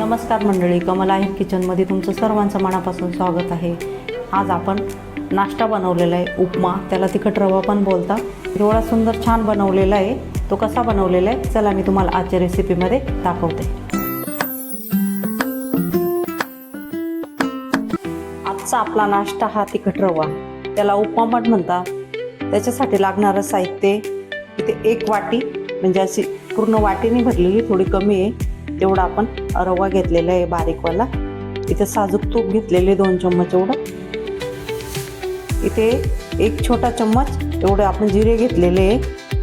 नमस्कार मंडळी कमल आहे किचनमध्ये तुमचं सर्वांचं मनापासून स्वागत आहे. आज आपण नाश्ता बनवलेला आहे उपमा. त्याला तिखट रवा पण बोलता एवढा सुंदर छान बनवलेला आहे. तो कसा बनवलेला आहे? चला मी तुम्हाला आजच्या रेसिपीमध्ये दाखवते. आजचा आपला नाश्ता हा तिखट रवा. त्याला उपमा पण म्हणतात. त्याच्यासाठी लागणारं साहित्य इथे एक वाटी म्हणजे अशी पूर्ण वाटीने भरलेली थोडी कमी आहे. तेवढा आपण रवा घेतलेला आहे बारीकवाला. इथे साजूक तूप घेतलेले दोन चम्मच एवढं. इथे एक छोटा चम्मच एवढे आपण जिरे घेतलेले आहे.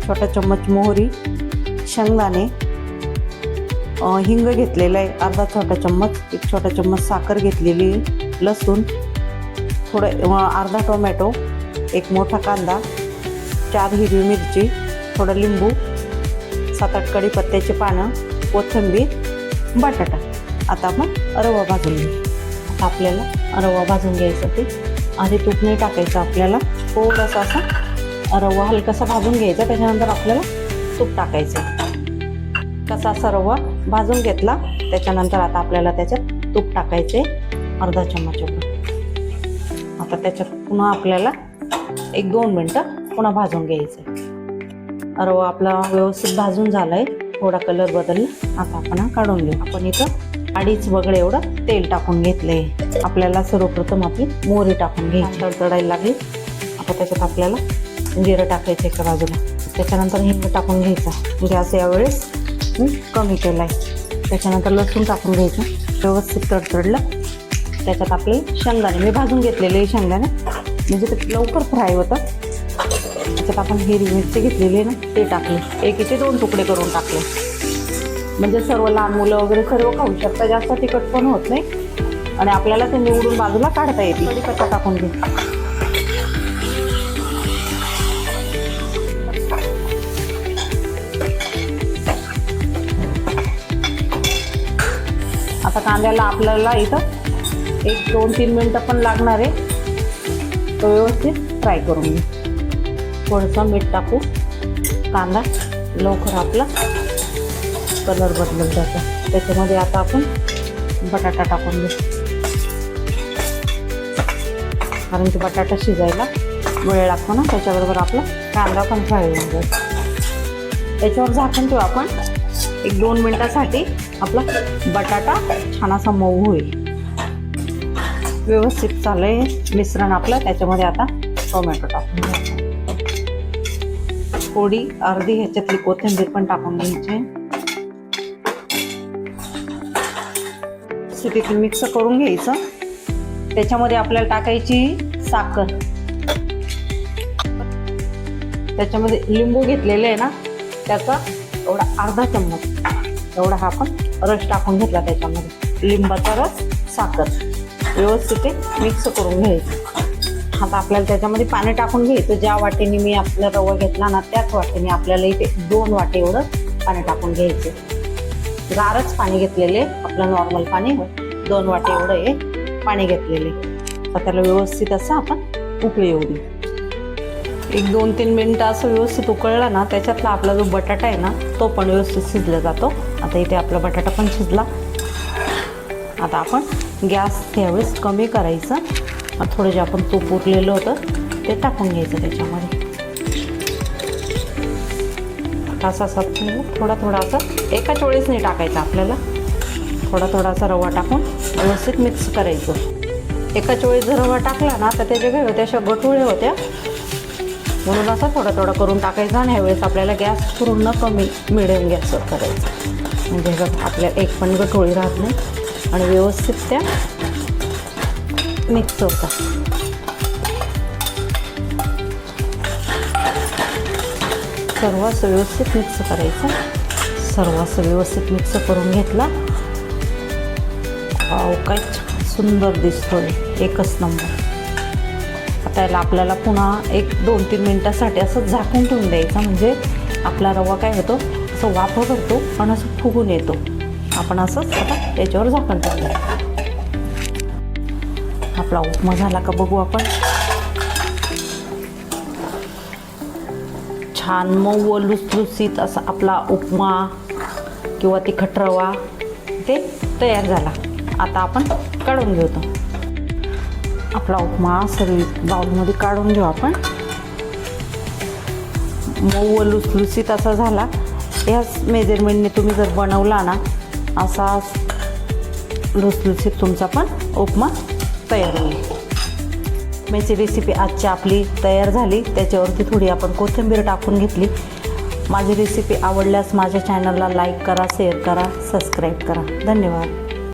छोटा चम्मच मोहरी शेंगदाणे हिंग घेतलेलं आहे अर्धा छोटा चम्मच एक छोटा चम्मच साखर घेतलेली लसूण थोडं अर्धा टोमॅटो एक मोठा कांदा चार हिरवी मिरची थोडं लिंबू सात आठ कढीपत्त्याची पानं कोथिंबीर बटाटा. आता आपण रवा भाजून घेऊ. आता आपल्याला रवा भाजून घ्यायसाठी आधी तूप नाही टाकायचं आपल्याला. थोडासा असा रवा हलकासा भाजून घ्यायचा. त्याच्यानंतर आपल्याला तूप टाकायचं. कसा असा रवा भाजून घेतला. त्याच्यानंतर आता आपल्याला त्याच्यात तूप टाकायचे अर्धा चम्मच आता त्याच्यात पुन्हा आपल्याला एक दोन मिनटं पुन्हा भाजून घ्यायचं. रवा आपला व्यवस्थित भाजून झाला आहे थोडा कलर बदलला. आता आपण हा काढून घेऊ. आपण इथं अडीच वगळे एवढं तेल टाकून घेतलंय आपल्याला सर्वप्रथम आपली मोहरी टाकून घ्यायची. तडतडायला लागली. आता त्याच्यात आपल्याला जिरं टाकायचं एका बाजूला. त्याच्यानंतर हिंग टाकून घ्यायचा. गॅस म्हणजे यावेळेस मी कमी केला आहे. त्याच्यानंतर लसूण टाकून घ्यायचं. व्यवस्थित तडतडलं. त्याच्यात आपले शेंगदाणे. मी भाजून घेतलेले शेंगदाणे. म्हणजे ते लवकर फ्राय होतं त्याच्यात आपण हिरवी मिरची घेतलेली ना ते टाकले. एकीचे दोन तुकडे करून टाकले. म्हणजे सर्व लहान मुलं वगैरे सर्व खाऊ शकतात जास्त तिखट पण होत नाही. आणि आपल्याला ते निवडून बाजूला काढता येते. कच्चा टाकून घे. आता कांद्याला आपल्याला इथं एक दोन तीन मिनटं पण लागणार आहे. तो व्यवस्थित फ्राय करून घेऊ थोडंसं मीठ टाकू. कांदा लवकर आपला कलर बदलत जातो. त्याच्यामध्ये आता आपण बटाटा टाकून घेऊ. कारण की बटाटा शिजायला वेळ लागतो ना त्याच्याबरोबर आपला कांदा पण फ्राय होऊन जाईल त्याच्यावर झाकण ठेवू आपण. एक दोन मिनटासाठी आपला बटाटा छान असा मऊ होईल. व्यवस्थित चाललंय मिश्रण आपलं. त्याच्यामध्ये आता टोमॅटो टाकून घ्या पोळी अर्धी ह्याच्यातली कोथिंबीर पण टाकून घ्यायची. सिटीत मिक्स करून घ्यायचं. त्याच्यामध्ये आपल्याला टाकायची साखर. त्याच्यामध्ये लिंबू घेतलेले आहे ना त्याचा एवढा अर्धा चम्मच. एवढा हा आपण रस टाकून घेतला त्याच्यामध्ये. लिंबाचा रस साखर. व्यवस्थित मिक्स करून घ्यायचं. आता आपल्याला त्याच्यामध्ये पाणी टाकून घ्यायचं. ज्या वाटेने मी आपला रवा घेतला ना त्याच वाटेने आपल्याला इथे दोन वाटे एवढं पाणी टाकून घ्यायचे. गारच पाणी घेतलेले आपलं नॉर्मल पाणी. दोन वाटे एवढं हे पाणी घेतलेले. तर त्याला व्यवस्थित असं आपण उकळी येऊ देऊ. एक दोन तीन मिनटं असं व्यवस्थित उकळला ना त्याच्यातला आपला जो बटाटा आहे ना तो पण व्यवस्थित शिजला जातो. आता इथे आपला बटाटा पण शिजला. आता आपण गॅस त्यावेळेस कमी करायचं. थोडं जे आपण तूप उरलेलं होतं ते टाकून घ्यायचं त्याच्यामध्ये. असा असा थोडा थोडा असं एकाच वेळेस नाही टाकायचं आपल्याला. थोडा थोडासा रवा टाकून व्यवस्थित मिक्स करायचं. एकाच वेळेस जर रवा टाकला ना तर त्याच्या काय होत्या अशा गटुळे होत्या. म्हणून असा थोडा थोडा करून टाकायचा आणि ह्यावेळेस आपल्याला गॅस पूर्ण कमी मिडियम गॅसवर करायचं. म्हणजे आपल्या आपल्याला एक पण गठोळी राहत नाही. आणि व्यवस्थित त्या मिक्स होतात सर्व व्यवस्थित मिक्स करायचं. सर्व व्यवस्थित मिक्स करून घेतला. वाव काय सुंदर दिसतोय. एकच नंबर. आता याला आपल्याला पुन्हा एक दोन तीन मिनटासाठी असं झाकून ठेवून द्यायचं. म्हणजे आपला रवा काय होतो? असं वाफ करतो पण असं फुगून येतो. आपण असंच आता त्याच्यावर झाकण ठेवून द्यायचं आपला उपमा झाला का बघू आपण. छान मऊ व लुसलुसीत असा आपला उपमा किंवा तिखट रवा ते तयार झाला. आता आपण काढून घेतो. आपला उपमा सर्व बाउलमध्ये काढून घेऊ आपण. मऊ व लुसलुसीत असा झाला. ह्याच मेजरमेंटने तुम्ही जर बनवला ना असा लुसलुसीत तुमचा पण उपमा तयार होईल. मेची रेसिपी आजची आपली तयार झाली. त्याच्यावरती थोडी आपण कोथिंबीर टाकून घेतली. माझी रेसिपी आवडल्यास माझ्या चॅनलला लाईक करा शेअर करा सबस्क्राईब करा. धन्यवाद.